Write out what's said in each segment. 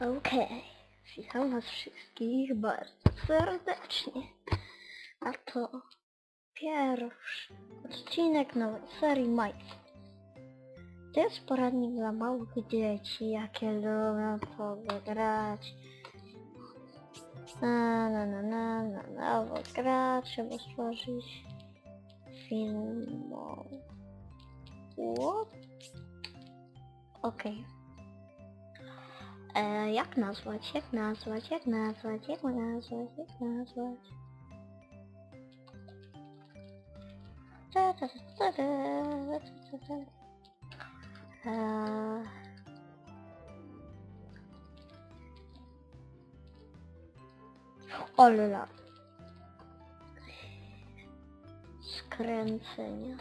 Okej, witam was wszystkich bardzo serdecznie. A to pierwszy odcinek nowej serii Minecraft. To jest poradnik dla małych dzieci, jakie lubią sobie grać. Na na na na na nowo grać, trzeba stworzyć film. What? Okej. E, jak nazwać, jak nazwać, jak nazwać, jak nazwać, jak nazwać? Ta, ta, ta, ta. E, Olla. Skręcenia.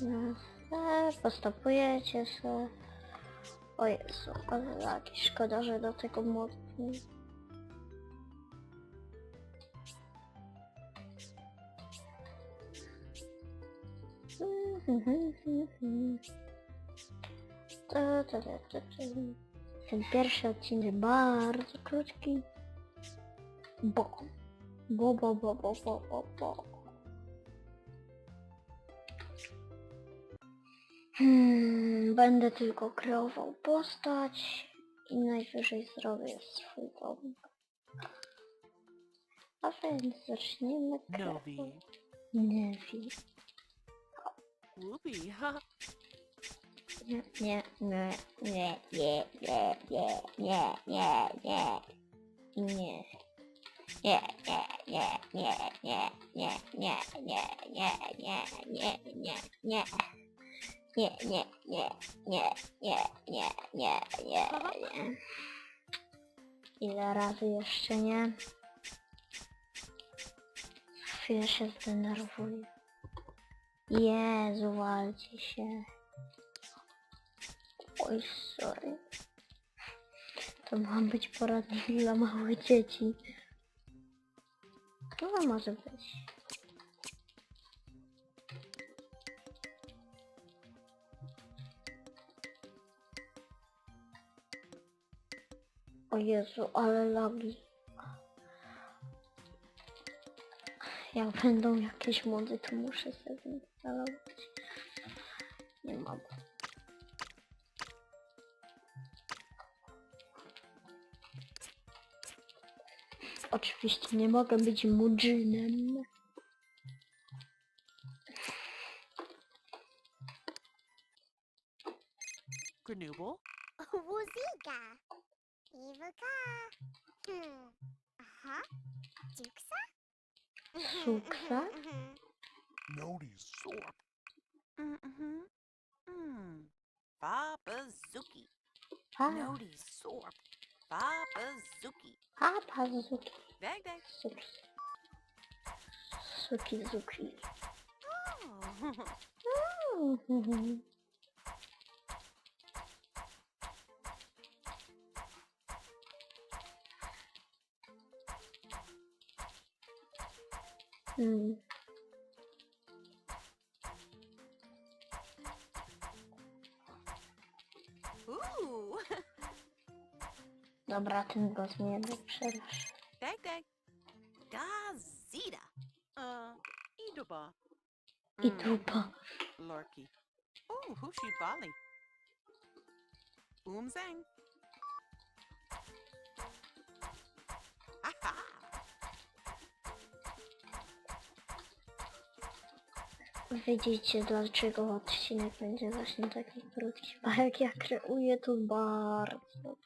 No, e, postopujecie se. O Jezu, ale lagi. Szkoda, że do tego modu nie. Ta, ta, ta, ta, ta. Ten pierwszy odcinek bardzo krótki. Bo. Bo, bo, bo, bo, bo, bo, bo. Hmm, będę tylko kreował postać i najwyżej zrobię swój dom. A więc zaczniemy Novi. kreować. Nevi. Whoopee, ha. Nie, nie, nie, nie, nie, nie, nie, nie, nie, nie. Nie. Nie, nie, nie, nie, nie, nie, nie, nie, nie, nie, nie, nie, nie. Nie, nie, nie, nie, nie, nie, nie, nie, nie. Ile razy jeszcze nie? Chwilę się zdenerwuję. Jezu, walcie się. Oj, sorry. To ma być poradnik dla małych dzieci. No może być. O Jezu, ale lagi. Jak będą jakieś mody, to muszę sobie zainstalować. Nie mogę. Oczywiście nie mogę być mudżynem. Evil car. Hmm. Aha. Juksa? Juksa? Naughty. Mm-hmm. Hmm. Baba Ah. Ah, Baba Zuki. Dag, Zuki. Oh. oh. Hmm. Dobra, ten boss mnie wyprzedasz. Tak, tak. Gazida. Uh, e, I duba. I hmm. trupa. Lorki. O, hushi bali. Umzang. Widzicie dlaczego odcinek będzie właśnie taki krótki, bo jak ja kreuję to bardzo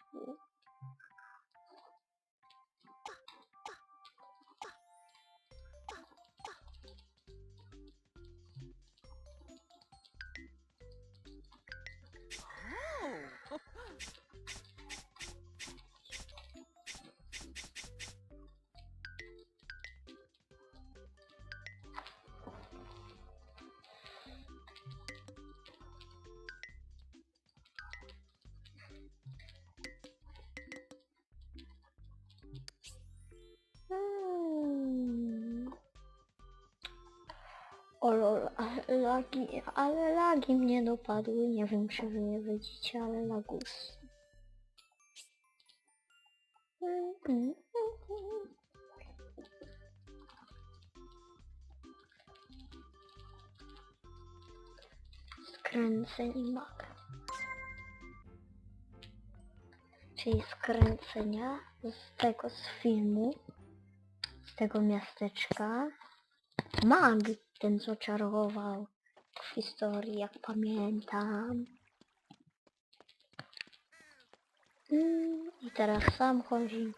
lagi, ale lagi mnie dopadły. Nie wiem, czy wy nie widzicie, ale lagus. Skręceń mag. Czyli skręcenia z tego z filmu, z tego miasteczka. Mag, ten co czarował w historii, jak pamiętam. Mm, I teraz sam chodzi.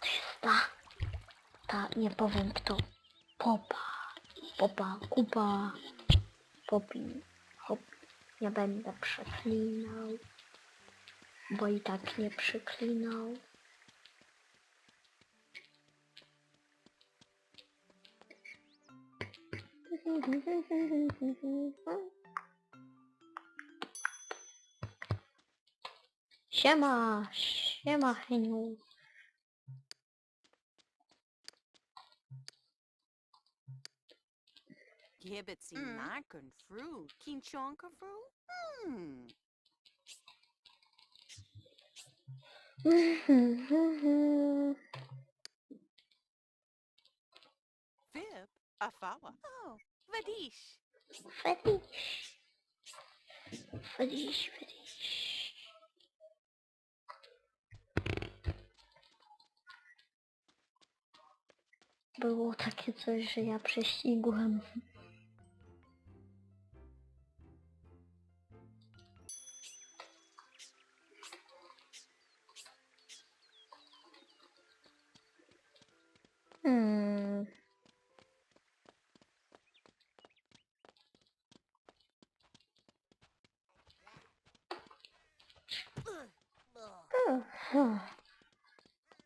To jest ta, ta, nie powiem kto. Popa, popa, kupa, popi, hop. Nie będę przeklinał, bo i tak nie przeklinał. Siema, siema Heniu. Gibbet si Mm. marken fru. Kinchonka fru? Hmm. Fib. Afawa. Oh. Vadish. Fetisz. Fetisz, fetisz. Było takie coś, że ja prześcigłem. Hmm.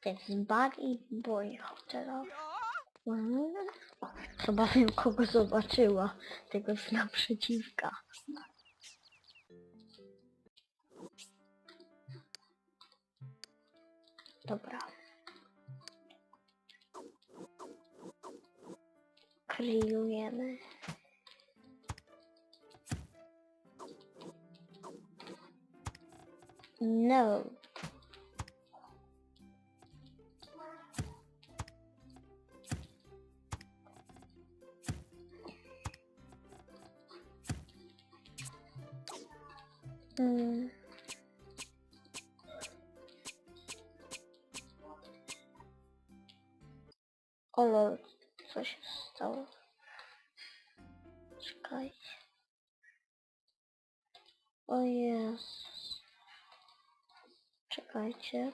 To jest Buggy Boy Hotelowy. Mm. Chyba wiem kogo zobaczyła. Tego z naprzeciwka. Dobra. Kryjujemy. No. Mm. O lol, co się stało? Czekajcie. O Jezus. Czekajcie.